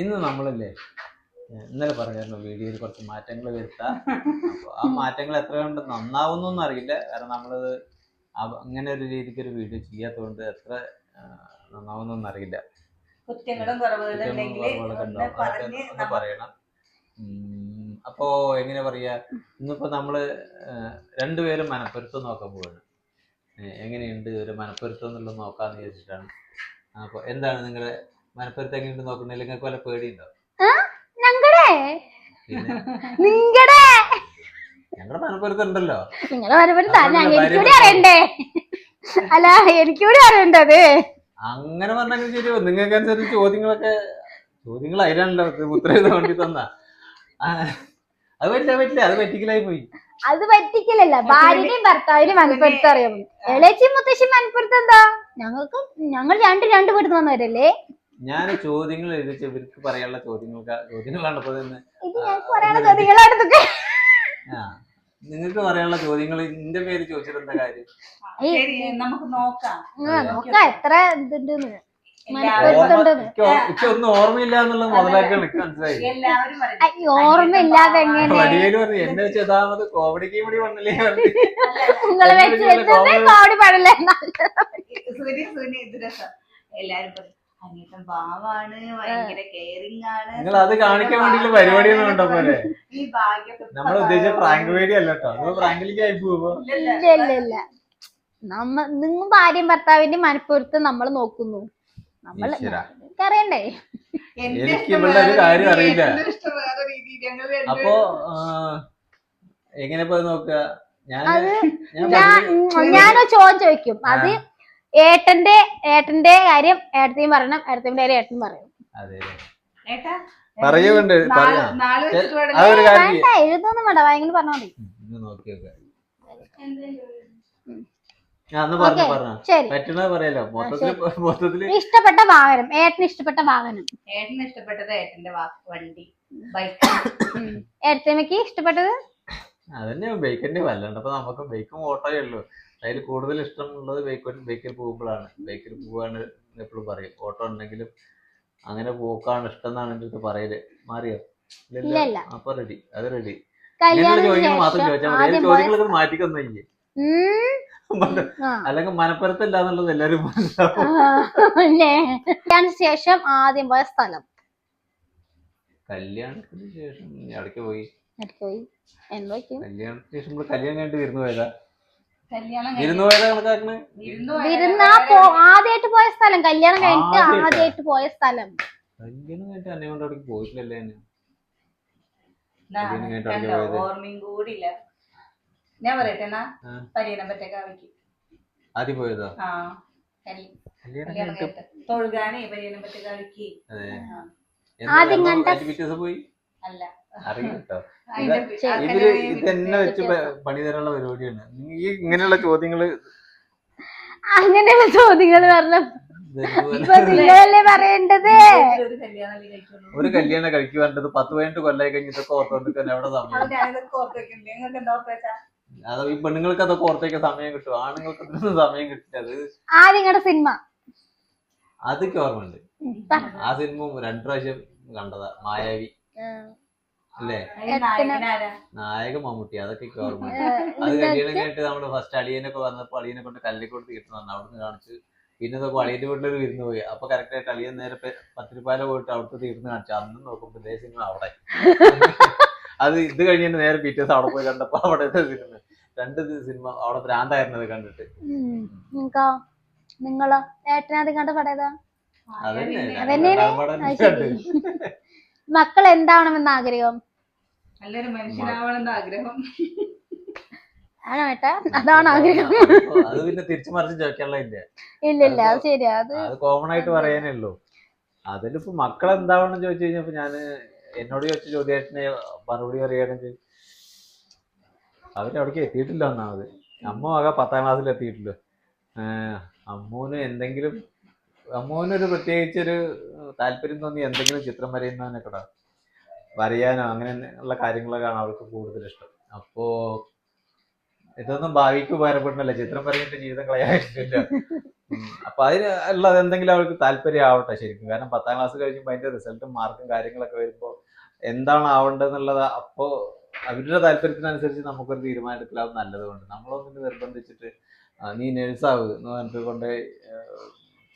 ഇന്ന് നമ്മളല്ലേ ഇന്നലെ പറഞ്ഞായിരുന്നു വീഡിയോയിൽ കുറച്ച് മാറ്റങ്ങൾ വരുത്താം അപ്പൊ ആ മാറ്റങ്ങൾ എത്ര കണ്ട് നന്നാവുന്നൊന്നും അറിയില്ല. കാരണം നമ്മളത് അങ്ങനെ ഒരു രീതിക്ക് ഒരു വീഡിയോ ചെയ്യാത്തതുകൊണ്ട് എത്ര നന്നാവുന്നു നന്നാവുന്നൊന്നും അറിയില്ല. കുറ്റങ്ങളും കുറവുകളൊക്കെ പറയണം. അപ്പോ എങ്ങനെ പറയാ ഇന്നിപ്പോ നമ്മൾ രണ്ടുപേരും മനപ്പൊരുത്തം നോക്കാൻ പോവാണ്. എങ്ങനെയുണ്ട് ഒരു മനപ്പൊരുത്തം എന്നുള്ളത് നോക്കാന്ന് വിചാരിച്ചിട്ടാണ്. അപ്പൊ എന്താണ് നിങ്ങളെ മനപ്പൊരുത്തം എങ്ങനെയുണ്ട് നോക്കണില്ല നിങ്ങൾക്ക് വല്ല പേടിയുണ്ടോ? ഞങ്ങടെ? പിന്നെ? നിങ്ങടെ? ഞങ്ങളുടെ മനപ്പൊരുത്തം. ഉണ്ടല്ലോ നിങ്ങളെ ഞങ്ങൾ എനിക്കൂടി അറിയണ്ടേ? അല്ല എനിക്കൂടി അറിയണ്ടത് അങ്ങനെ പറഞ്ഞാൽ ശരിയോ. നിങ്ങൾക്ക് അനുസരിച്ച് ചോദ്യങ്ങളൊക്കെ ചോദ്യങ്ങൾ അതിലാണല്ലോ. ഉത്തരം വേണ്ടി തന്ന. അത് പറ്റില്ല പറ്റില്ല. അത് പറ്റിക്കലായി പോയി. അത് പറ്റിക്കലല്ല. ഭാര്യയും ഭർത്താവിനും മനപ്പെടുത്ത അറിയാം ഇളച്ചി മുത്തശ്ശി മനപ്പെടുത്ത എന്താ? ഞങ്ങൾക്ക് ഞങ്ങൾ രണ്ട് രണ്ട് വീട്ടിൽ വന്നവരല്ലേ? ഞാൻ ചോദ്യങ്ങൾ എഴുതിച്ച് ഇവർക്ക് പറയാനുള്ള ചോദ്യങ്ങൾ ചോദ്യങ്ങളാണ് ഇപ്പൊ തന്നെ ആ നിങ്ങൾക്ക് പറയാനുള്ള ചോദ്യങ്ങൾ എന്റെ പേര് ചോദിച്ചിട്ട് എന്താ കാര്യം? നമുക്ക് നോക്കാം. നോക്കാം. എത്ര ഒന്നും ഓർമ്മയില്ല എന്നുള്ളത് മുതലാക്കാൻ എനിക്ക് മനസ്സിലായി. ഓർമ്മയില്ലാതെ എന്നെ വെച്ച് യഥാമത് കോമഡിക്ക് കൂടി വന്നില്ലേ? പാടില്ല സുനി എല്ലാരും അനിയത്തൻ പാവാണ് ഭയങ്കര കെയറിങ് ആണ്. നിങ്ങൾ അത് കാണിക്കാൻ വേണ്ടിയുള്ള പരിപാടിയൊന്നും ഉണ്ടോ പോലെ ഈ നമ്മൾ ഉദ്ദേശിച്ച പ്രാങ്ക് വീഡിയോ അല്ല കേട്ടോ. പ്രാങ്കിലേക്ക് ആയി പോവോ. ഇല്ല ഇല്ല. ഇല്ല നമ്മ നിങ്ങൾ ഭാര്യയും ഭർത്താവിന്റെ മനപ്പൊരുത്തം നമ്മൾ നോക്കുന്നു. നമ്മൾ. അറിയണ്ടേ? എനിക്ക് ഇവിടെ ഒരു കാര്യം അറിയില്ല. അപ്പൊ എങ്ങനെ പോയി നോക്കുക? ഞാൻ ഞാൻ ഞാൻ ഞാനൊരു ചോദ്യം ചോദിക്കും. അത് ഏട്ടന്റെ ഏട്ടന്റെ കാര്യം ഏട്ടത്തെയും പറയണം ഏട്ടത്തിന്റെ കാര്യം ഏട്ടൻ പറയണം. അതെ. ഏട്ടാ, പറയുന്നുണ്ട്. വേണ്ട എഴുതൊന്നും വേണ്ട ഭയങ്കര പറഞ്ഞാൽ മതി. ഇഷ്ടപ്പെട്ട വാഹനം ഏട്ടന് ഇഷ്ടപ്പെട്ട വാഹനം. ഏട്ടന് ഇഷ്ടപ്പെട്ടത് ഏട്ടന്റെ വണ്ടി ബൈക്ക് ഏട്ടത്തേമ്മക്ക് ഇഷ്ടപ്പെട്ടത്? അതന്നെ ബൈക്കിന്റെ വല്ലണ്ട് അപ്പൊ നമുക്ക് ബൈക്കും ഓട്ടോയേ ഉള്ളൂ. അതിൽ കൂടുതൽ ഇഷ്ടമുള്ളത് ബൈക്ക് ബൈക്കിൽ പോകുമ്പോഴാണ്. ബൈക്കിൽ പോവാണ് എപ്പോഴും പറയും. ഓട്ടോ ഉണ്ടെങ്കിലും അങ്ങനെ പോക്കാണ് ഇഷ്ടം എന്നാണ് എന്റെ അടുത്ത് പറയൽ. മാറിയോ? ഇല്ല, ഇല്ല. അപ്പൊ റെഡി അത് റെഡി ചോദ്യങ്ങൾ മാത്രം ചോദിച്ചാൽ മതി. ചോദ്യങ്ങളൊക്കെ മാറ്റിക്കൊന്നില്ലേ ഉം. ആ. അല്ലെങ്കിൽ മനപ്പുറത്തില്ല എന്നുള്ളത് എല്ലാരും മനസ്സിലാവും ഇല്ലേ? ശേഷം ആദ്യം പോയ സ്ഥലം. കല്യാണത്തിന് ശേഷം ഇടയ്ക്ക് പോയി. കല്യാണത്തിന് ശേഷം കല്യാണം കഴിഞ്ഞിട്ട് വരുന്നു പോയതാ. ആദ്യമായിട്ട് പോയ സ്ഥലം. കല്യാണം കഴിഞ്ഞിട്ട്? ആദ്യമായിട്ട് പോയ സ്ഥലം. ഓർമ്മയും കൂടിയില്ല. ഞാൻ പറയട്ടെ എന്നാ. പരിയനം പറ്റേക്ക് അവയ്ക്ക്. ആദ്യം പോയതോ? തൊഴുകാനേ പരിയനം പറ്റേക്ക് അവയ്ക്ക്. ആ. ആദ്യം കണ്ട- പിറ്റേ പോയി? അല്ല. അറിയില്ല കേട്ടോ അതിന്റെ ശരി. ആ ഇവർ കല്യാണം ഇത് തന്നെ വെച്ച് പണി തരാനുള്ള പരിപാടിയാണ്. ഈ ഇങ്ങനെയുള്ള ചോദ്യങ്ങൾ അങ്ങനെയുള്ള ചോദ്യങ്ങൾ പറഞ്ഞ നിങ്ങളല്ലേ പറയേണ്ടത്? ഒരു കല്യാണം കഴിക്കുക വേണ്ടത് പത്ത് പതിനെട്ട് കൊല്ലായി കഴിഞ്ഞിട്ടൊക്കെ ഓർത്തോണ്ടിരിക്കാൻ എവിടെ സമയം? അത് ഈ പെണ്ണുങ്ങൾക്ക് അതൊക്കെ ഓർത്തേക്ക് സമയം കിട്ടും. ആണുങ്ങൾക്ക് അതിനൊന്നും സമയം കിട്ടില്ല. അത് സിനിമ. അതൊക്കെ ഓർമ്മയുണ്ട്. ആ സിനിമ രണ്ടു പ്രാവശ്യം കണ്ടതാ. മായാവി. അല്ലേ? നായക മമ്മൂട്ടി അതൊക്കെ ഓർമ്മ അത് കല്യാണം കഴിഞ്ഞിട്ട് നമ്മൾ ഫസ്റ്റ് അളിയനൊക്കെ വന്നപ്പോ അളിയനെ കൊണ്ട് കല്ലിൽ കൊടുത്ത് വന്നു അവിടുന്ന് കാണിച്ചു പിന്നെ നോക്കുമ്പോൾ അളിയന്റെ വീട്ടിലൊരു വിരുന്ന് പോയി. അപ്പൊ കറക്റ്റ് ആയിട്ട് അളിയൻ നേരെ പത്തിരിപ്പാല പോയിട്ട് അവിടുത്തെ തീർന്ന് കാണിച്ചു. അന്ന് നോക്കുമ്പോ ഇതേ സിനിമ അവിടെ. അത് ഇത് കഴിഞ്ഞിട്ട് നേരെ പിറ്റേസ് ദിവസം അവിടെ പോയി കണ്ടപ്പോ അവിടെ സിനിമ രണ്ട് സിനിമ അവിടെ ഭ്രാന്തായിരുന്നത് കണ്ടിട്ട്. നിങ്ങളോ? ഏട്ടനാദ്യം കണ്ട പടേതാ അതന്നെ മക്കൾ എന്താവണമെന്ന് ആഗ്രഹം നല്ലൊരു മനുഷ്യനാവണമെന്ന് ആഗ്രഹം. ആണോ ഏട്ടാ? അതാണ് ആഗ്രഹം? അത് പിന്നെ തിരിച്ചു മറിച്ച് ചോദിക്കാനുള്ള ഇല്ല. ഇല്ല ഇല്ല. അത് ശരിയാ. അത് അത് കോമൺ ആയിട്ട് പറയാനേ ഉള്ളൂ. അതിലിപ്പോ മക്കൾ എന്താവണം ചോദിച്ചു കഴിഞ്ഞപ്പോ ഞാൻ എന്നോട് ചോദിച്ച ചോദ്യത്തിന് മറുപടി പറയുകയാണെങ്കിൽ അവരവിടേക്ക് എത്തിയിട്ടില്ല ഒന്നാമത്. അമ്മ ആകെ പത്താം ക്ലാസ്സിൽ എത്തിയിട്ടില്ല അമ്മൂന് എന്തെങ്കിലും അമ്മൂനൊരു പ്രത്യേകിച്ചൊരു താല്പര്യം തോന്നി എന്തെങ്കിലും ചിത്രം വരയുന്നതിനൊക്കെ വരയാനോ അങ്ങനെ ഉള്ള കാര്യങ്ങളൊക്കെയാണ് അവൾക്ക് കൂടുതൽ ഇഷ്ടം അപ്പോ ഇതൊന്നും ഭാവിക്ക് ഉപകാരപ്പെടുന്നില്ല. ചിത്രം വരയിട്ട് ജീവിതം കളയാനില്ല അപ്പൊ അതിന് ഉള്ളത് എന്തെങ്കിലും അവൾക്ക് താല്പര്യം ആവട്ടെ ശരിക്കും. കാരണം പത്താം ക്ലാസ് കഴിയുമ്പോൾ അതിന്റെ റിസൾട്ടും മാർക്കും കാര്യങ്ങളൊക്കെ വരുമ്പോൾ എന്താണ് ആവേണ്ടതെന്നുള്ളത് അപ്പോ അവരുടെ താല്പര്യത്തിനനുസരിച്ച് നമുക്കൊരു തീരുമാനം എടുക്കലാവും നല്ലതുകൊണ്ട് നമ്മളൊന്നിനെ നിർബന്ധിച്ചിട്ട് നീ നേഴ്സാവ് എന്ന് പറഞ്ഞിട്ട് കൊണ്ട്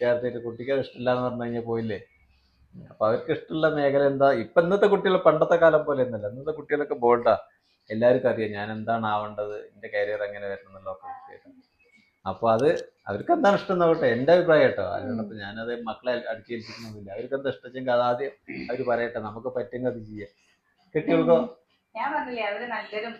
ചേർത്തിട്ട് കുട്ടിക്ക് ഇഷ്ടമില്ല എന്ന് പറഞ്ഞു കഴിഞ്ഞാൽ പോയില്ലേ? അപ്പൊ അവർക്ക് ഇഷ്ടമുള്ള മേഖല എന്താ? ഇപ്പൊ ഇന്നത്തെ കുട്ടികൾ പണ്ടത്തെ കാലം പോലെ ഒന്നല്ല ഇന്നത്തെ കുട്ടികളൊക്കെ ബോൾഡാ എല്ലാവർക്കും അറിയാം ഞാൻ എന്താണ് ആവേണ്ടത്? എന്റെ കരിയർ എങ്ങനെ വരണം എന്നുള്ളതൊക്കെ അപ്പൊ അത് അവർക്ക് എന്താണ് ഇഷ്ടം നോക്കട്ടെ. എന്റെ അഭിപ്രായം കേട്ടോ. അതുകൊണ്ട് ഞാനത് മക്കളെ അടുക്കേൽപ്പിക്കുന്നൊന്നുമില്ല അവർക്ക് എന്താ ഇഷ്ടമെങ്കിൽ അത് ആദ്യം അവർ പറയട്ടെ. നമുക്ക് പറ്റുമെങ്കിൽ അത് ചെയ്യാം കെട്ടികൾക്കോ ഞാൻ പറഞ്ഞില്ലേ അവർ നല്ലൊരു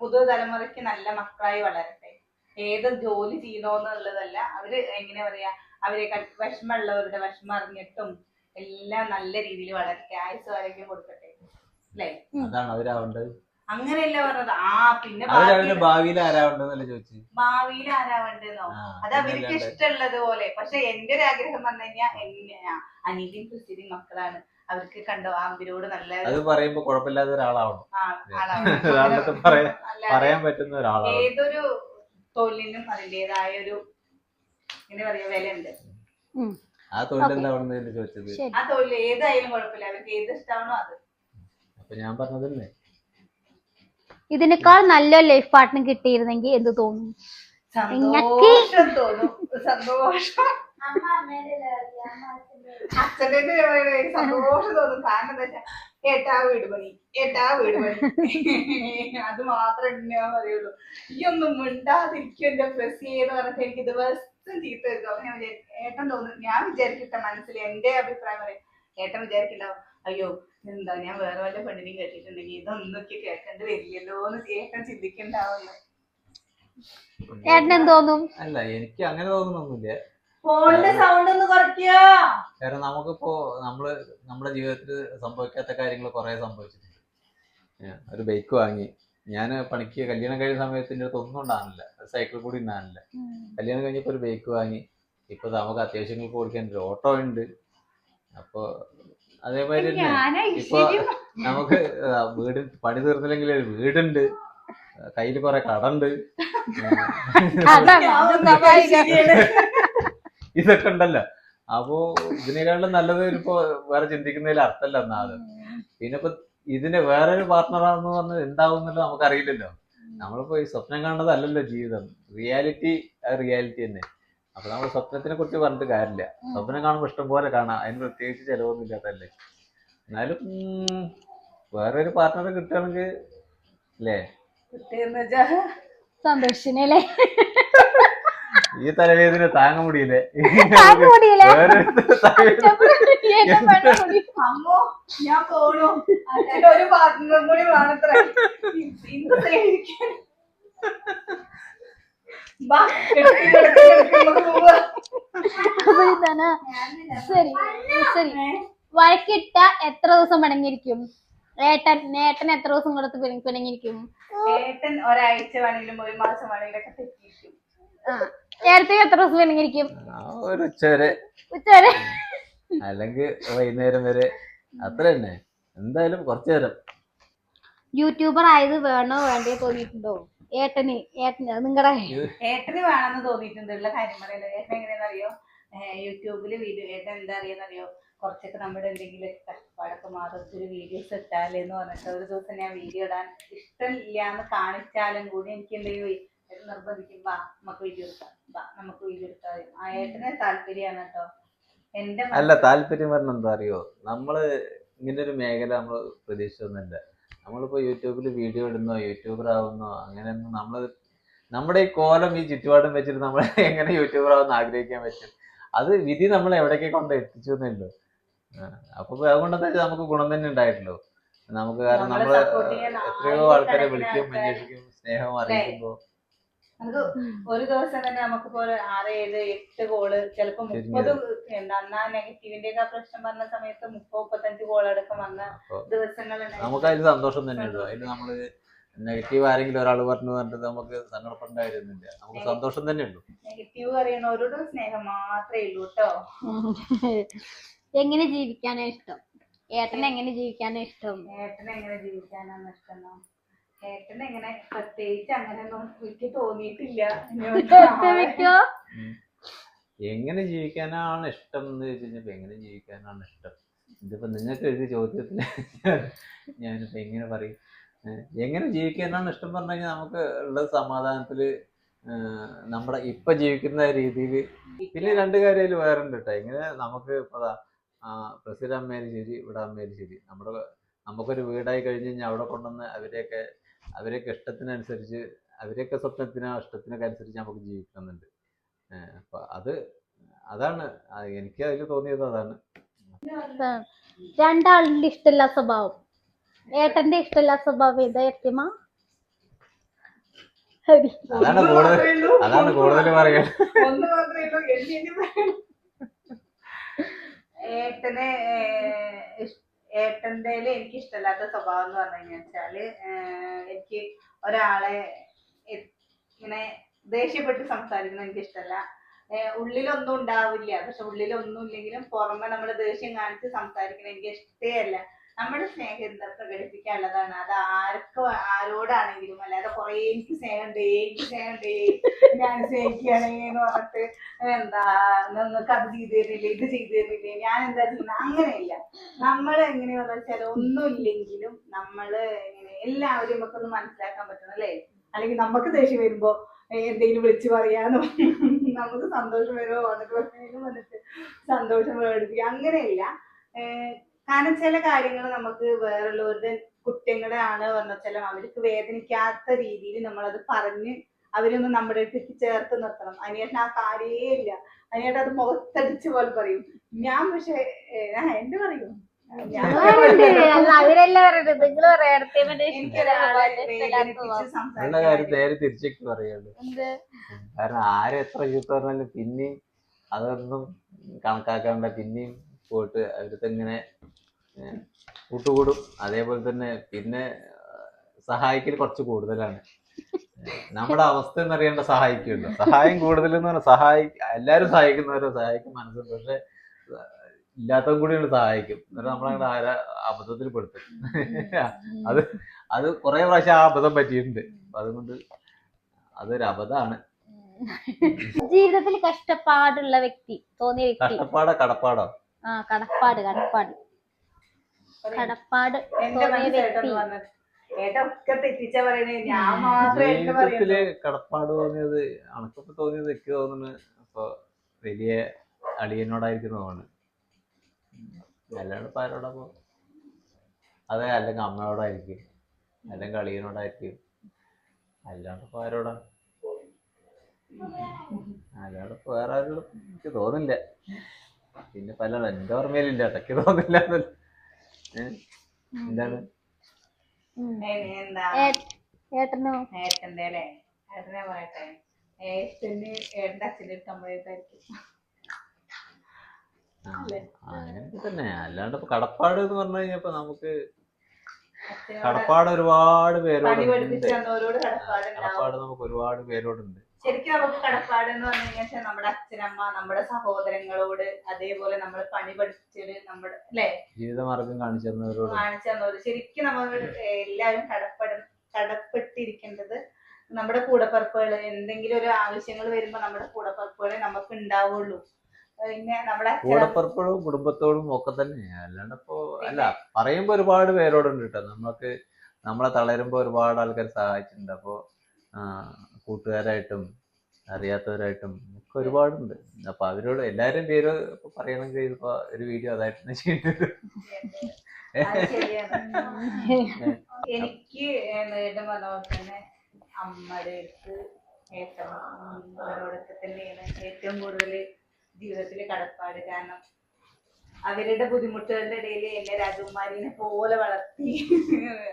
പുതുതലമുറയ്ക്ക് നല്ല മക്കളായി വളരട്ടെ. ഏത് ജോലി ചെയ്യണോന്നുള്ളതല്ല അവർ എങ്ങനെ പറയാ അവരെ ക- വിഷമമുള്ളവരുടെ വിഷമം അറിഞ്ഞിട്ടും എല്ലാം നല്ല രീതിയിൽ വളരട്ടെ ആയുസ് വരയ്ക്കും കൊടുക്കട്ടെ. അല്ലേ? അതാണ് അവരാവേണ്ടത് അങ്ങനെയല്ല പറഞ്ഞത്. ആ പിന്നെ ഭാവിയിൽ- ഭാവിയിൽ ആരാവേണ്ടതെന്നല്ലേ ചോദിച്ചു? ഭാവിയിൽ ആരാവേണ്ടെന്നോ അത് അവർക്ക്. ഇഷ്ടമുള്ളത് പോലെ. പക്ഷെ എന്റെ ഒരു ആഗ്രഹം പറഞ്ഞു കഴിഞ്ഞാൽ അനീതിയും ക്രിസ്ത്യനും മക്കളാണ്. അവർക്ക് കണ്ടോ അവരോട് നല്ല അത് പറയുമ്പോ കുഴപ്പമില്ലാത്ത ഒരാളാവണം. പറയാൻ പറ്റുന്ന ഒരാളാണ് ഏതൊരു തൊഴിലിനും അതിന്റെതായ ഒരു എന്താ പറയാ വിലയുണ്ട്. ആ തൊഴിൽ എന്താ അവിടെ ചോദിച്ചത്? ആ തൊഴിൽ ഏതായാലും കുഴപ്പമില്ല. അവർക്ക് ഏത് ഇഷ്ടമാണോ അത്. അപ്പൊ ഞാൻ പറഞ്ഞതല്ലേ? ഇതിനേക്കാൾ നല്ല ലൈഫ് പാർട്ട്ണർ കിട്ടിയിരുന്നെങ്കിൽ എന്ത് തോന്നും? സന്തോഷം തോന്നും. സന്തോഷം. അച്ഛന്റെ സന്തോഷം തോന്നും. കാരണം എന്താ വെച്ചാ ഏട്ടാ വീട് പണി. ഏട്ടാ വീട് പണി. അത് മാത്രം ഞാൻ പറയുള്ളൂ. ഈ ഒന്നും മിണ്ടാതിരിക്കും എന്റെ പ്രസ് എന്ന് പറഞ്ഞിട്ട് എനിക്ക് ദിവസം ചീത്ത എടുക്കും അപ്പൊ ഞാൻ ഏട്ടൻ തോന്നുന്നു ഞാൻ വിചാരിക്കട്ടെ മനസ്സിൽ എന്റെ അഭിപ്രായം പറയും. ഏട്ടൻ വിചാരിക്കണ്ടാവും. അയ്യോ എന്താ ഞാൻ വേറെ വല്ല പെണ്ണിനെയും കേട്ടിട്ടുണ്ടെങ്കിൽ ഇതൊന്നൊക്കെ കേൾക്കേണ്ടി വരില്ലല്ലോ എന്ന് ഏട്ടൻ ചിന്തിക്കണ്ടാവുന്നു. ഏട്ടൻ എന്ത് തോന്നും? അല്ല എനിക്ക് അങ്ങനെ തോന്നുന്നൊന്നുമില്ല. ഫോണിന്റെ സൗണ്ട് ഒന്ന് കുറയ്ക്കോ കാരണം നമുക്കിപ്പോ നമ്മൾ നമ്മുടെ ജീവിതത്തിൽ സംഭവിക്കാത്ത കാര്യങ്ങൾ കുറെ സംഭവിച്ചിട്ടുണ്ട്. ഒരു ബൈക്ക് വാങ്ങി. ഞാൻ പണിക്ക് കല്യാണം കഴിഞ്ഞ സമയത്ത് എന്റെ അടുത്ത് ഒന്നും ഉണ്ടാകുന്നില്ല സൈക്കിൾ കൂടി ഉണ്ടാകുന്നില്ല കല്യാണം കഴിഞ്ഞപ്പോൾ ഒരു ബൈക്ക് വാങ്ങി. ഇപ്പൊ നമുക്ക് അത്യാവശ്യങ്ങൾക്ക് ഓടിക്കാൻ ഒരു ഓട്ടോ ഉണ്ട്. അപ്പൊ അതേമാതിരി തന്നെ ഇപ്പൊ നമുക്ക് വീട് പണി തീർന്നില്ലെങ്കിൽ ഒരു വീടുണ്ട്. കയ്യിൽ കുറെ കടണ്ട്. ഇതൊക്കെ ഉണ്ടല്ലോ അപ്പോ ഇതിനേക്കാളും നല്ലത് ഇപ്പൊ വേറെ ചിന്തിക്കുന്നതിൽ അർത്ഥമല്ല എന്നാൽ പിന്നെ ഇപ്പൊ ഇതിന് വേറൊരു പാർട്ട്ണറാണെന്ന് പറഞ്ഞത് എന്താവും എന്നുള്ളത് നമുക്ക് അറിയില്ലല്ലോ നമ്മളിപ്പോ ഈ സ്വപ്നം കാണുന്നതല്ലല്ലോ ജീവിതം. റിയാലിറ്റി റിയാലിറ്റി തന്നെ. അപ്പൊ നമ്മൾ സ്വപ്നത്തിനെ കുറിച്ച് പറഞ്ഞിട്ട് കാര്യമില്ല. സ്വപ്നം കാണുമ്പോൾ ഇഷ്ടം പോലെ കാണാം. അതിന് പ്രത്യേകിച്ച് ചെലവൊന്നും ഇല്ലാത്തല്ലേ എന്നാലും വേറൊരു പാർട്ട്ണറെ കിട്ടുകയാണെങ്കിൽ അല്ലേ? സന്തോഷിനല്ലേ ഈ തലവേദന താങ്ങ മുടിയില്ലേ? താങ്ങ മുടിയില്ല. അമ്മോ ഞാൻ പോണു. ഒരു കൂടി വേണത്ര. ശരി ശരി. വഴക്കിട്ട എത്ര ദിവസം പിണങ്ങിയിരിക്കും? ഏട്ടൻ ഏട്ടൻ എത്ര ദിവസം കൊടുത്ത് പിണ- പിണങ്ങിയിരിക്കും? ഏട്ടൻ ഒരാഴ്ച വേണമെങ്കിലും ഒരു മാസം വേണമെങ്കിലും ഒക്കെ തെറ്റിയിരിക്കും. ആ. ഏട്ടത്തിന് എത്ര ദിവസം ഒരു ഉച്ച വരെ. ഉച്ചവരെ അല്ലെങ്കിൽ വൈകുന്നേരം വരെ. അത്ര തന്നെ. എന്തായാലും കുറച്ചു നേരം. യൂട്യൂബർ ആയത് വേണോ വേണ്ടേ തോന്നിയിട്ടുണ്ടോ? ഏട്ടന് ഏട്ടന് നിങ്ങളുടെ ഏട്ടന് വേണമെന്ന് തോന്നിയിട്ടുണ്ട്. ഉള്ള കാര്യം പറയല്ലോ ഏട്ടൻ എങ്ങനെയാണെന്നറിയോ? യൂട്യൂബിൽ വീഡിയോ ഏട്ടൻ എന്താ അറിയാന്നറിയോ? കുറച്ചൊക്കെ നമ്മുടെ എന്തെങ്കിലും കഷ്ടപ്പാടൊക്കെ മാറുന്ന ഒരു വീഡിയോസ് ഇട്ടാലെന്ന് പറഞ്ഞിട്ട് ഒരു ദിവസം ഞാൻ വീഡിയോ ഇടാൻ ഇഷ്ടമില്ല എന്ന് കാണിച്ചാലും കൂടി എനിക്ക് എന്തെങ്കിലും നിർബന്ധിക്കും. വാ നമുക്ക് വീഡിയോ എടുക്കാം വാ നമുക്ക് വീഡിയോ എടുക്കാം ആ ഏട്ടന് താല്പര്യമാണ് കേട്ടോ. എന്റെ അല്ല താല്പര്യം പറഞ്ഞ എന്താ അറിയോ? നമ്മൾ ഇങ്ങനെ ഒരു മേഖല നമ്മൾ പ്രതീക്ഷിച്ചൊന്നുമില്ല. നമ്മളിപ്പോ യൂട്യൂബിൽ വീഡിയോ ഇടുന്നോ യൂട്യൂബർ ആവുന്നോ അങ്ങനെയൊന്നും നമ്മൾ നമ്മുടെ ഈ കോലം ഈ ചുറ്റുപാടും വെച്ചിട്ട് നമ്മൾ എങ്ങനെ യൂട്യൂബർ ആവുന്ന ആഗ്രഹിക്കാൻ പറ്റും. അത് വിധി നമ്മൾ എവിടേക്ക് കൊണ്ട് എത്തിച്ചു എന്നേ ഉള്ളൂ ആ, അപ്പൊ അതുകൊണ്ടെന്ന് വെച്ചാൽ നമുക്ക് ഗുണം തന്നെ ഉണ്ടായിട്ടുള്ളൂ. നമുക്ക് കാരണം നമ്മൾ എത്രയോ ആൾക്കാരെ വിളിക്കും അന്വേഷിക്കും സ്നേഹം അറിയിക്കുമ്പോ. നമുക്ക് ഒരു ദിവസം തന്നെ നമുക്കിപ്പോ ഒരു ആറ് ഏഴ് എട്ട് ഗോൾ ചിലപ്പോ മുപ്പത് അന്നാ നെഗറ്റീവിന്റെ ഒക്കെ പ്രശ്നം പറഞ്ഞ സമയത്ത് മുപ്പത് മുപ്പത്തഞ്ച് ഗോൾ അടക്കം വന്ന ദിവസങ്ങളുണ്ട് നമുക്ക് അതിൽ സന്തോഷം തന്നെ ഉള്ളൂ അതിൽ നമ്മൾ നെഗറ്റീവ് ആരെങ്കിലും ഒരാൾ പറഞ്ഞു പറഞ്ഞിട്ട് നമുക്ക് സങ്കടപ്പെടേണ്ട കാര്യമൊന്നുമില്ല. നമുക്ക് സന്തോഷം തന്നെ ഉള്ളൂ. നെഗറ്റീവ് അറിയണവരോടും സ്നേഹം മാത്രമേ ഉള്ളൂ കേട്ടോ. എങ്ങനെ ജീവിക്കാനാ ഇഷ്ടം? ഏട്ടൻ എങ്ങനെ ജീവിക്കാനാ ഇഷ്ടം? ഏട്ടൻ എങ്ങനെ ജീവിക്കാനാണ് ഇഷ്ടം? എങ്ങനെ പ്രത്യേകിച്ച് അങ്ങനെയൊന്നും എനിക്ക് തോന്നിയിട്ടില്ല. വെക്കോ എങ്ങനെ ജീവിക്കാനാണ് ഇഷ്ടം എന്ന് ചോദിച്ചു കഴിഞ്ഞപ്പോ എങ്ങനെ ജീവിക്കാനാണ് ഇഷ്ടം? ഇതിപ്പോ നിങ്ങൾക്ക് എഴുതിയ ചോദ്യത്തിന് ഞാനിപ്പോ എങ്ങനെ പറയും. എങ്ങനെ ജീവിക്കാനാണ് ഇഷ്ടം പറഞ്ഞു കഴിഞ്ഞാൽ നമുക്ക് ഉള്ള സമാധാനത്തിൽ നമ്മുടെ ഇപ്പൊ ജീവിക്കുന്ന രീതിയിൽ പിന്നെ രണ്ട് കാര്യത്തിൽ വേറെ ഉണ്ട് കേട്ടോ എങ്ങനെ നമുക്ക് ഇപ്പൊ പ്രസിഡന്റ് അമ്മയാലും ശരി ഇവിടെ അമ്മയാലും ശരി. നമ്മുടെ നമുക്കൊരു വീടായി കഴിഞ്ഞ് കഴിഞ്ഞാൽ അവിടെ കൊണ്ടുവന്ന് അവരെയൊക്കെ അവരെയൊക്കെ ഇഷ്ടത്തിനനുസരിച്ച് അവരെയൊക്കെ സ്വപ്നത്തിനോ ഇഷ്ടത്തിനൊക്കെ അനുസരിച്ച് നമുക്ക് ജീവിക്കുന്നുണ്ട്. അപ്പൊ അത് അതാണ് എനിക്ക് അതിൽ തോന്നിയത് അതാണ്. രണ്ടാളുടെ ഇഷ്ടമില്ല സ്വഭാവം. ഏട്ടന്റെ ഇഷ്ടമില്ല സ്വഭാവം ഏതാ എത്തിമ അതാണ് കൂടുതൽ അതാണ് കൂടുതൽ പറയുന്നത്. പറയണം. ഏട്ടനെ ഏഹ്, ഏട്ടന്റെ എനിക്ക് ഇഷ്ടമില്ലാത്ത സ്വഭാവം എന്ന് പറഞ്ഞു വെച്ചാൽ എനിക്ക് ഒരാളെ ഇങ്ങനെ ദേഷ്യപ്പെട്ട് സംസാരിക്കുന്നത് എനിക്ക് ഇഷ്ടമല്ല ഉള്ളിലൊന്നും ഉണ്ടാവില്ല. പക്ഷെ ഉള്ളിലൊന്നും ഇല്ലെങ്കിലും പുറമെ നമ്മൾ ദേഷ്യം കാണിച്ച് സംസാരിക്കുന്നത് എനിക്ക് ഇഷ്ടേ അല്ല. നമ്മുടെ സ്നേഹം എന്താ പ്രകടിപ്പിക്കാനുള്ളതാണ്? അത് ആർക്ക് ആരോടാണെങ്കിലും അല്ലാതെ കുറെ എനിക്ക് സ്നേഹമുണ്ട് എനിക്ക് സ്നേഹമുണ്ട് ഞാൻ സ്നേഹിക്കുകയാണ് എന്ന് പറഞ്ഞിട്ട് എന്താ നിങ്ങൾക്ക് അത് ചെയ്തു തരുന്നില്ലേ ഇത് ചെയ്തു തരുന്നില്ലേ ഞാൻ എന്താ ചെയ്യുന്നത് അങ്ങനെയില്ല. നമ്മൾ എങ്ങനെയാന്ന് വെച്ചാൽ ഒന്നുമില്ലെങ്കിലും നമ്മൾ ഇങ്ങനെ എല്ലാവരും നമുക്കൊന്ന് മനസ്സിലാക്കാൻ പറ്റണം അല്ലേ? അല്ലെങ്കിൽ നമുക്ക് ദേഷ്യം വരുമ്പോ എന്തെങ്കിലും വിളിച്ചു പറയാനോ നമുക്ക് സന്തോഷം വരുമോ എന്നൊക്കെ വന്നിട്ട് സന്തോഷം പ്രകടിപ്പിക്കുക അങ്ങനെയില്ല. കാരണം ചില കാര്യങ്ങൾ നമുക്ക് വേറുള്ളവരുടെ കുറ്റങ്ങളാണ് പറഞ്ഞാൽ അവർക്ക് വേദനിക്കാത്ത രീതിയിൽ നമ്മളത് പറഞ്ഞ് അവരൊന്ന് നമ്മുടെ അടുത്തേക്ക് ചേർത്ത് നിർത്തണം. അനിയേട്ടൻ ആ കാര്യേ ഇല്ല. അനിയേട്ടൻ അത് മുഖത്തടിച്ച് പോലെ പറയും. ഞാൻ പക്ഷെ ഞാൻ എന്റെ പറയും. കാര്യം സംസാരിക്കാൻ നേരെ തിരിച്ചേക്ക് പറയുള്ളൂ കാരണം ആരെ എത്ര ചീത്ത പറഞ്ഞാലും പിന്നെയും അതൊന്നും കണക്കാക്കാണ്ട പിന്നെയും പോയിട്ട് അവരുടെ ഇങ്ങനെ കൂട്ടുകൂടും. അതേപോലെ തന്നെ പിന്നെ സഹായിക്കൽ കുറച്ച് കൂടുതലാണ്. നമ്മുടെ അവസ്ഥ എന്നറിയേണ്ട സഹായിക്കുമല്ലോ. സഹായം കൂടുതൽ എന്ന് പറഞ്ഞാൽ സഹായി എല്ലാവരും സഹായിക്കുന്നവരെ. സഹായിക്കും മനസ്സിൽ പക്ഷെ ഇല്ലാത്തതും കൂടിയുള്ള സഹായിക്കും. എന്നിട്ട് നമ്മളങ്ങനെ ആരെ അബദ്ധത്തിൽ പെടുത്തും അത് അത് കുറെ പ്രാവശ്യം ആ അബദ്ധം പറ്റിയിട്ടുണ്ട്. അതുകൊണ്ട് അതൊരു അബദ്ധമാണ്. ജീവിതത്തിൽ കഷ്ടപ്പാടുള്ള വ്യക്തി തോന്നിയ വ്യക്തി. കഷ്ടപ്പാടോ കടപ്പാടോ. ആ കടപ്പാട് കടപ്പാട്. കടപ്പാട് ജീവിതത്തിൽ കടപ്പാട് തോന്നിയത് അണക്കൊക്കെ തോന്നിയത് എനിക്ക് തോന്നുന്നു. അപ്പൊ വലിയ അളിയനോടായിരിക്കുന്നതാണ് തോന്നുന്നു അല്ലാണ്ട് ഇപ്പൊ ആരോടാ പോ അതെ അല്ലെങ്കിൽ അമ്മയോടായിരിക്കും. അല്ലെങ്കിൽ അളിയനോടായിരിക്കും. അല്ലാണ്ട് ഇപ്പൊ ആരോടാ? അല്ലാണ്ട് വേറെ ആരോടും എനിക്ക് തോന്നില്ല. പിന്നെ പല എന്റെ ഓർമ്മയിലില്ല. ഇടയ്ക്ക് തോന്നില്ല? എന്താണ്? ഏട്ടനോ? ഏട്ടന്റെ അല്ലേ? ഏട്ടനെ പറയട്ടെ. ഏട്ടന് ഏട്ടന്റെ അങ്ങനെയൊക്കെ തന്നെ. അല്ലാണ്ട് ഇപ്പൊ കടപ്പാട് എന്ന് പറഞ്ഞു കഴിഞ്ഞപ്പോ നമുക്ക് കടപ്പാട് ഒരുപാട് കടപ്പാടുണ്ടാവും. കടപ്പാട് നമുക്ക് ഒരുപാട് പേരോടുണ്ട്. ശരിക്കും നമുക്ക് കടപ്പാട് എന്ന് പറഞ്ഞു കഴിഞ്ഞാൽ നമ്മുടെ അച്ഛനമ്മ നമ്മുടെ സഹോദരങ്ങളോട് അതേപോലെ നമ്മൾ പണി പഠിച്ചത് നമ്മുടെ അല്ലെ? ജീവിതമാർഗം കാണിച്ചു തന്നവരോട് കാണിച്ചു തന്നവര് ശരിക്കും നമ്മൾ എല്ലാവരും കടപ്പെട കടപ്പെട്ടിരിക്കേണ്ടത് നമ്മുടെ കൂടപ്പറപ്പുകൾ എന്തെങ്കിലും ഒരു ആവശ്യങ്ങൾ വരുമ്പോ നമ്മുടെ കൂടപ്പറപ്പുകളെ നമുക്ക് ഉണ്ടാവുള്ളൂ. പിന്നെ നമ്മുടെ അച്ഛൻ കുടുംബത്തോടും ഒക്കെ തന്നെ അല്ലാണ്ട് ഇപ്പോ അല്ല പറയുമ്പോ ഒരുപാട് പേരോടുണ്ട് കേട്ടോ. നമുക്ക് നമ്മളെ തളരുമ്പോ ഒരുപാട് ആൾക്കാർ സഹായിച്ചിട്ടുണ്ട്. അപ്പോ കൂട്ടുകാരായിട്ടും അറിയാത്തവരായിട്ടും ഒക്കെ ഒരുപാടുണ്ട് അപ്പൊ അവരോട് എല്ലാരും പേര് പറയണം പറയണമെങ്കിൽ ഇപ്പൊ ഒരു വീഡിയോ അതായിട്ട് ശരിയാണ് എനിക്ക് നേരിട്ട് പറഞ്ഞ തന്നെ അമ്മയുടെ അടുത്ത് ഏട്ടനോടൊക്കെ തന്നെയാണ് ഏറ്റവും കൂടുതൽ ജീവിതത്തിൽ കടപ്പാട് കാരണം അവരുടെ ബുദ്ധിമുട്ടുകളുടെ ഇടയിൽ എന്നെ രാജകുമാരിനെ പോലെ വളർത്തി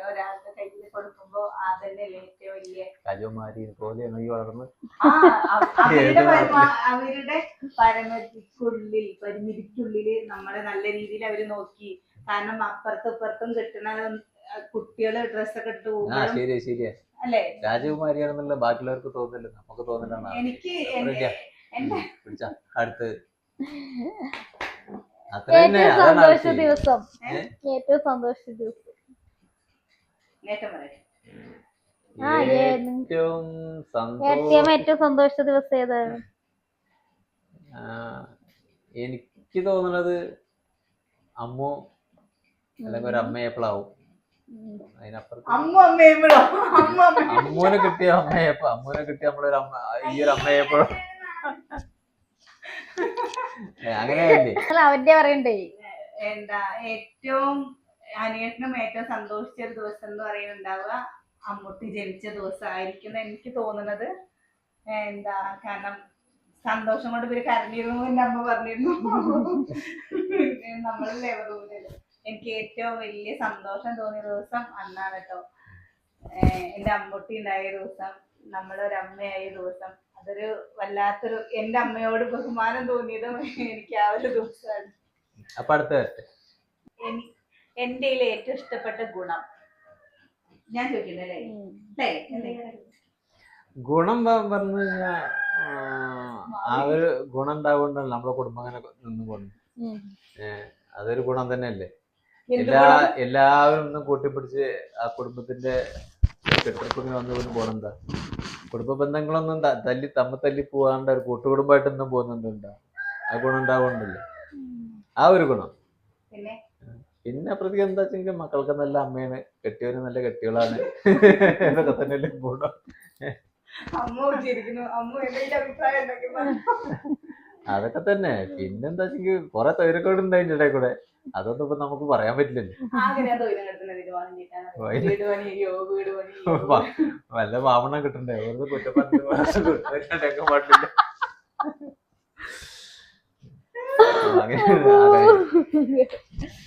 ഒരാളുടെ കയ്യിൽ കൊടുക്കുമ്പോ അതന്നെയല്ലേ ഏറ്റവും വലിയ രാജകുമാരി പോലെയാണ് ഈ വളർന്ന് ആ അവ- അവരുടെ അവരുടെ പരിമിതിക്കുള്ളിൽ പരിമിതിക്കുള്ളിൽ നമ്മളെ നല്ല രീതിയിൽ അവർ നോക്കി. കാരണം അപ്പുറത്തും ഇപ്പുറത്തും കിട്ടുന്ന കുട്ടികൾ ഡ്രസ്സൊക്കെ ഇട്ട് പോകും അല്ലെ? രാജകുമാരിയാണെന്നുള്ള ബാക്കിയുള്ളവർക്ക് തോന്നില്ല നമുക്ക് തോന്നില്ലാണ് എനിക്ക് അടുത്ത്. ഏറ്റവും സന്തോഷ ദിവസം? ഏറ്റവും സന്തോഷ ദിവസം. ഏറ്റവും സന്തോഷം ഏറ്റവും സന്തോഷ ദിവസം ഏതാണ്? ആ, എനിക്ക് തോന്നുന്നത് അമ്മു അല്ലെങ്കിൽ ഒരു അമ്മ എപ്പോഴാവും അമ്മ അമ്മ അമ്മൂനെ കിട്ടിയ അമ്മയപ്പ അമ്മൂനെ കിട്ടിയ നമ്മളൊരു അമ്മ ഈ ഒരു അമ്മയപ്പോഴും അങ്ങനെയല്ലേ അല്ല അവന്റെ പറയണ്ടേ? എന്താ ഏറ്റവും അനിയനും ഏറ്റവും സന്തോഷിച്ച ഒരു ദിവസം എന്ന് പറയുന്നുണ്ടാവുക അമ്മൂട്ടി ജനിച്ച ദിവസമായിരിക്കും എന്ന് എനിക്ക് തോന്നുന്നത്. എന്താ കാരണം സന്തോഷം കൊണ്ട് ഇവർ കരഞ്ഞിരുന്നു എന്റെ അമ്മ പറഞ്ഞിരുന്നു. നമ്മളല്ലേ റൂമിൽ എനിക്ക് ഏറ്റവും വലിയ സന്തോഷം തോന്നിയ ദിവസം അന്നാണ് കേട്ടോ. എന്റെ അമ്മൂട്ടി ഉണ്ടായ ദിവസം നമ്മളൊരമ്മയായ ദിവസം. അതൊരു വല്ലാത്തൊരു എന്റെ അമ്മയോട് ബഹുമാനം തോന്നിയതും എനിക്ക് ആ ഒരു ദിവസമാണ്. അപ്പൊ അടുത്ത വരട്ടെ. എന്റെ ഏറ്റവും ഇഷ്ടപ്പെട്ട ഗുണം. ഞാൻ ചോദിക്കുന്നല്ലേ അല്ലേ? ഗുണം പറഞ്ഞു കഴിഞ്ഞാൽ ആ, ഒരു ഗുണം ഉണ്ടാവുകൊണ്ടല്ല നമ്മുടെ കുടുംബം അങ്ങനെ നിന്ന് പോകുന്നു അതൊരു ഗുണം തന്നെയല്ലേ? എല്ലാ എല്ലാവരും ഒന്നും കൂട്ടിപ്പിടിച്ച് ആ കുടുംബത്തിന്റെ കെട്ടിടപ്പുറം വന്നു പോലും പോകണം എന്താ? കുടുംബ ബന്ധങ്ങളൊന്നും തല്ലി തമ്മ തല്ലി പോകാണ്ട് ഒരു കൂട്ടുകുടുംബമായിട്ടൊന്നും പോകുന്നുണ്ടോ ആ ഗുണം ഉണ്ടാവുന്നുണ്ടല്ലോ ആ ഒരു ഗുണം. പിന്നെ? പ്രതി എന്താ വെച്ചെങ്കിൽ മക്കൾക്ക് നല്ല അമ്മയാണ് കെട്ടിയവര് നല്ല കെട്ടികളാണ് എന്നൊക്കെ തന്നെയല്ലേ ഗുണം. അമ്മ അമ്മ എന്തെങ്കിലും അഭിപ്രായം ഉണ്ടെങ്കിൽ. അതൊക്കെ തന്നെ. പിന്നെന്താ വെച്ചെങ്കിൽ കുറെ തൊഴിലൊക്കെ ഉണ്ട് അതിന്റെ ഇടയിൽ കൂടെ. അതൊന്നും ഇപ്പൊ നമുക്ക് പറയാൻ പറ്റില്ലല്ലോ. വല്ല വാമണം കിട്ടണ്ടേ? വെറുതെ പാടില്ല.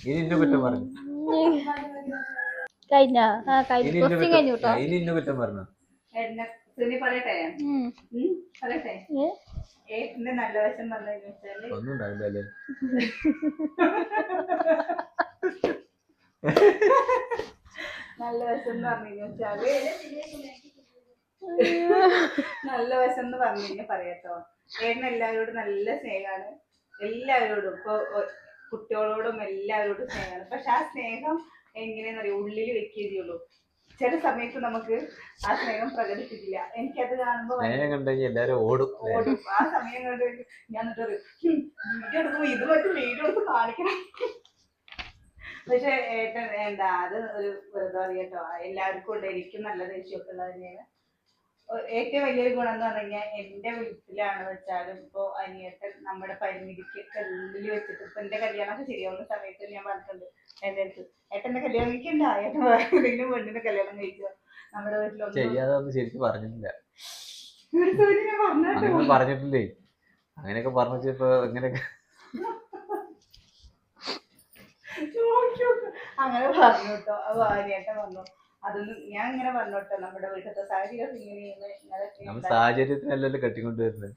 ഇനി ഇന്ന കുറ്റം പറഞ്ഞു? ഇനി ഇന്ന കുറ്റം പറഞ്ഞു? എന്നെ സുനി പറയട്ടെ? പറയട്ടെ? നല്ല വശം പറഞ്ഞു വെച്ചാൽ? നല്ല വശം എന്ന് പറഞ്ഞു വെച്ചാൽ? നല്ല വശം എന്ന് പറഞ്ഞു കഴിഞ്ഞാൽ പറയാട്ടോ. ഏട്ടൻ എല്ലാവരോടും നല്ല സ്നേഹമാണ്. എല്ലാവരോടും ഇപ്പൊ കുട്ടികളോടും എല്ലാവരോടും സ്നേഹമാണ്. പക്ഷെ ആ സ്നേഹം എങ്ങനെയാന്ന് അറിയാം ഉള്ളിൽ വെക്കുകയേ ചെയ്യുള്ളൂ. ചില സമയത്ത് നമുക്ക് ആ സ്നേഹം പ്രകടിപ്പിക്കില്ല. എനിക്കത് കാണുമ്പോ സ്നേഹം എല്ലാരും ഓടും? ഓടും. ആ സമയം കണ്ട് ഞാൻ വീട്ടിൽ പറയും, "ഹും, വീഡിയോ എടുക്കുമ്പോ ഇത് മറ്റും വീഡിയോ എടുത്ത് കാണിക്കണം. പക്ഷെ ഏട്ടൻ എന്താ അത് ഒരു വെറുതെ അറിയട്ടോ എല്ലാവർക്കും ഉണ്ട് എനിക്കും നല്ല ദേഷ്യമൊക്കെ ഉള്ളത് തന്നെയാണ്. ഏറ്റവും വലിയൊരു ഗുണം എന്ന് പറഞ്ഞു കഴിഞ്ഞാൽ എന്റെ വീട്ടിലാണ് വെച്ചാലും ഇപ്പോൾ അനിയത്തൻ നമ്മുടെ പരിമിതിക്ക് കല്ലിൽ വെച്ചിട്ട് ഇപ്പൊ എന്റെ കല്യാണമൊക്കെ ശരിയാവുന്ന സമയത്ത് ഞാൻ പറഞ്ഞിട്ടുണ്ട്. എന്റെ അടുത്ത് ഏട്ടന്റെ കല്യാണം കഴിക്കണ്ട ഏട്ടൻ വേറെ ഏതെങ്കിലും കല്യാണം കഴിക്കുക നമ്മുടെ വീട്ടിലൊന്നും ശരിക്കും പറഞ്ഞിട്ടില്ല. പറഞ്ഞിട്ടില്ലേ? അങ്ങനെയൊക്കെ പറഞ്ഞു ഇപ്പൊ ഇങ്ങനെയൊക്കെ അങ്ങനെ പറഞ്ഞു കേട്ടോ. ഭാര്യയായിട്ട് വന്നു. അതൊന്നും ഞാൻ ഇങ്ങനെ നമ്മുടെ വീട്ടിലത്തെ സാഹചര്യം. സാഹചര്യത്തിനല്ലല്ലോ കെട്ടിക്കൊണ്ടുവരുന്നത്.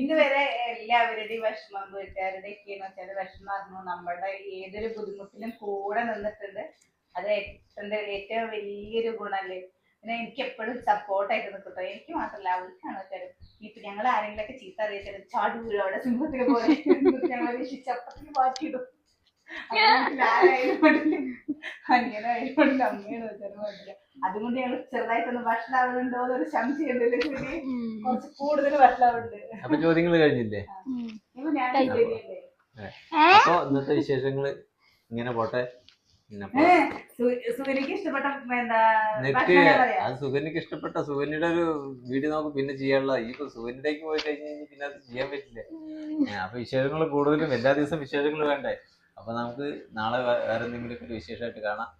ഇന്ന് വരെ എല്ലാവരുടെയും വിഷമം വീട്ടുകാരുടെ ഒക്കെയെന്ന് വെച്ചാൽ വിഷമം അറിഞ്ഞു. നമ്മുടെ ഏതൊരു ബുദ്ധിമുട്ടിലും കൂടെ നിന്നിട്ടുണ്ട്. അത് എന്റെ ഏറ്റവും വലിയൊരു ഗുണല്ലേ പിന്നെ എനിക്ക് എപ്പോഴും സപ്പോർട്ടായിട്ട് നിൽക്കട്ടോ. എനിക്ക് മാത്രമല്ല അവർക്കാണ് വെച്ചാലും ഇപ്പൊ ഞങ്ങൾ ആരെങ്കിലൊക്കെ ചീത്ത അറിയിച്ചാലും ചാടി വീഴും അവിടെ സിംഹത്തിനെ പോലെ. ഞങ്ങൾ രക്ഷിച്ചപ്പത്തിന് മാറ്റിയിടും. അനിയനായതുകൊണ്ട് അമ്മയാണ് വെച്ചാലും പറ്റില്ല അതുകൊണ്ട് ഞങ്ങൾ ചെറുതായിട്ടൊന്ന് വഷളാവുന്നുണ്ടോ എന്നൊരു സംശയം ഉണ്ടല്ലേ ശരി കുറച്ച് കൂടുതൽ അപ്പൊ ചോദ്യങ്ങൾ കഴിഞ്ഞില്ലേ? അപ്പൊ ഇന്നത്തെ വിശേഷങ്ങൾ ഇങ്ങനെ പോട്ടെ. അത് സുഗന്യക്ക് ഇഷ്ടപ്പെട്ട സുഗന്യയുടെ ഒരു വീഡിയോ നമുക്ക് പിന്നെ ചെയ്യാനുള്ള ഈ ഇപ്പൊ സുഗന്യയിലേക്ക് പോയി കഴിഞ്ഞ് കഴിഞ്ഞാൽ പിന്നെ അത് ചെയ്യാൻ പറ്റില്ല. അപ്പൊ വിശേഷങ്ങൾ കൂടുതലും എല്ലാ ദിവസവും വിശേഷങ്ങൾ വേണ്ടേ? അപ്പൊ നമുക്ക് നാളെ വേറെ എന്തെങ്കിലും ഒരു വിശേഷമായിട്ട് കാണാം.